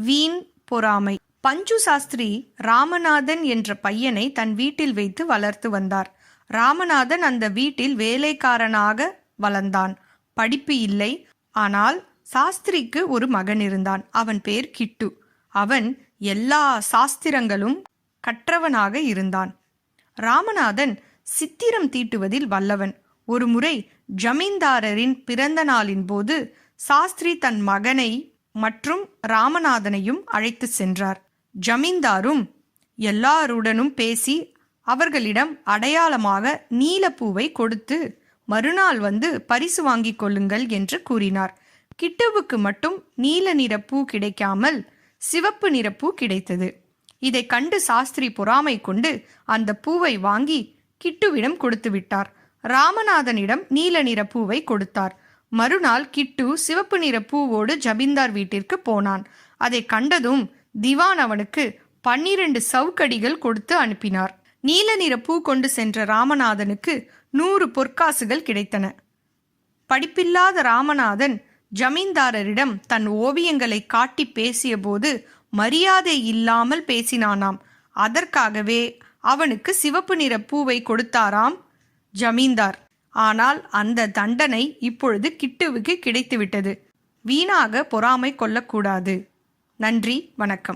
வீண் பொறாமை. பஞ்சு சாஸ்திரி ராமநாதன் என்ற பையனை தன் வீட்டில் வைத்து வளர்த்து வந்தார். ராமநாதன் அந்த வீட்டில் வேலைக்காரனாக வளர்ந்தான். படிப்பு இல்லை. ஆனால் சாஸ்திரிக்கு ஒரு மகன் இருந்தான். அவன் பேர் கிட்டு. அவன் எல்லா சாஸ்திரங்களும் கற்றவனாக இருந்தான். ராமநாதன் சித்திரம் தீட்டுவதில் வல்லவன். ஒருமுறை ஜமீன்தாரரின் பிறந்த நாளின் போது சாஸ்திரி தன் மகனை மற்றும் ராமநாதனையும் அழைத்து சென்றார். ஜமீன்தாரும் எல்லாருடனும் பேசி அவர்களிடம் அடையாளமாக நீலப்பூவை கொடுத்து மறுநாள் வந்து பரிசு வாங்கிக் கொள்ளுங்கள் என்று கூறினார். கிட்டுவுக்கு மட்டும் நீல நிற பூ கிடைக்காமல் சிவப்பு நிற பூ கிடைத்தது. இதை கண்டு சாஸ்திரி பொறாமை கொண்டு அந்த பூவை வாங்கி கிட்டுவிடம் கொடுத்து விட்டார் ராமநாதனிடம் நீல நிற பூவை கொடுத்தார். மறுநாள் கிட்டு சிவப்பு நிற பூவோடு ஜமீன்தார் வீட்டிற்கு போனான். அதை கண்டதும் திவான் அவனுக்கு பன்னிரண்டு சவுக்கடிகள் கொடுத்து அனுப்பினார். நீல நிற பூ கொண்டு சென்ற ராமநாதனுக்கு நூறு பொற்காசுகள் கிடைத்தன. படிப்பில்லாத ராமநாதன் ஜமீன்தாரரிடம் தன் ஓவியங்களை காட்டி பேசியபோது மரியாதை இல்லாமல் பேசினானாம். அதற்காகவே அவனுக்கு சிவப்பு நிற பூவை கொடுத்தாராம் ஜமீன்தார். ஆனால் அந்த தண்டனை இப்பொழுது கிட்டுவுக்கு கிடைத்துவிட்டது. வீணாக பொறாமை கொள்ளக்கூடாது. நன்றி வணக்கம்.